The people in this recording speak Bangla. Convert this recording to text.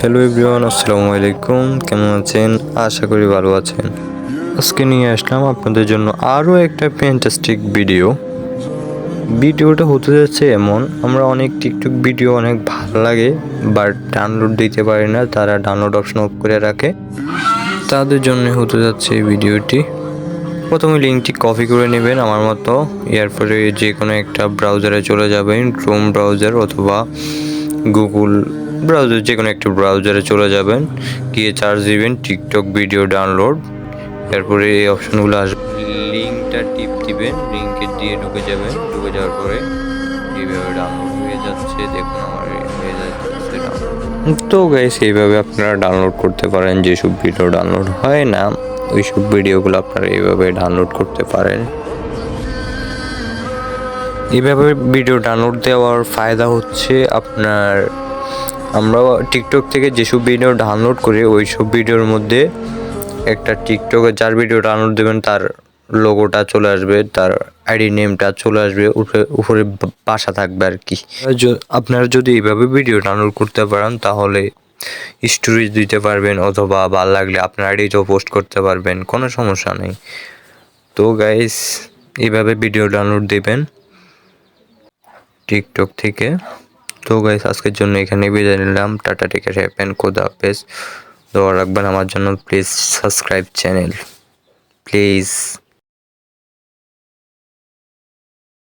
হ্যালো এভরিওয়ান আসসালামু আলাইকুম। কেমন আছেন? আশা করি ভালো আছেন। আজকে নিয়ে আসলাম আপনাদের জন্য আরও একটা ফ্যান্টাস্টিক ভিডিও ভিডিওটা হতে যাচ্ছে এমন, আমরা অনেক টিকটক ভিডিও অনেক ভালো লাগে বাট ডাউনলোড দিতে পারি না, তারা ডাউনলোড অপশন অফ করে রাখে। তাদের জন্য হতে যাচ্ছে এই ভিডিওটি প্রথমে লিঙ্কটি কপি করে নেবেন আমার মতো। এরপরে যে কোনো একটা ব্রাউজারে চলে যাবেন ক্রোম ব্রাউজার অথবা গুগল ব্রাউজার যে কোনো একটা ব্রাউজারে চলে যাবেন, গিয়ে চার্জ দিবেন টিকটক ভিডিও ডাউনলোড এরপরে এই অপশনগুলো আসবে। লিঙ্কটা টিপ দিবেন লিঙ্কে দিয়ে ঢুকে যাবেন। ঢুকে যাওয়ার পরে এইভাবে ডাউনলোড হয়ে যাচ্ছে, দেখুন আমার হয়ে যাচ্ছে ডাউনলোড তো গাইস এইভাবে আপনারা ডাউনলোড করতে পারেন, যেসব ভিডিও ডাউনলোড হয় না, ওইসব ভিডিওগুলো আপনারা এইভাবে ডাউনলোড করতে পারেন। এইভাবে ভিডিও ডাউনলোড দেওয়ার ফায়দা হচ্ছে আপনার আমরা টিকটক থেকে যেসব ভিডিও ডাউনলোড করি ওই সব ভিডিওর মধ্যে একটা টিকটকে যার ভিডিও ডাউনলোড দেবেন, তার লোগোটা চলে আসবে, তার আইডি নেমটা চলে আসবে, উপরে উপরে বাসা থাকবে আর কি। আপনারা যদি এইভাবে ভিডিও ডাউনলোড করতে পারেন, তাহলে স্টোরিজ দিতে পারবেন, অথবা ভালো লাগলে আপনার আইডিতেও পোস্ট করতে পারবেন, কোনো সমস্যা নেই। তো গাইস এইভাবে ভিডিও ডাউনলোড দেবেন। টিকটক থেকে তো গাইস আজকের জন্য এখানে বিদায় নিলাম। টাটা টেকার হ্যাপেন খোদা হাফেজ। দোয়া রাখবেন আমার জন্য প্লিজ সাবস্ক্রাইব চ্যানেল প্লিজ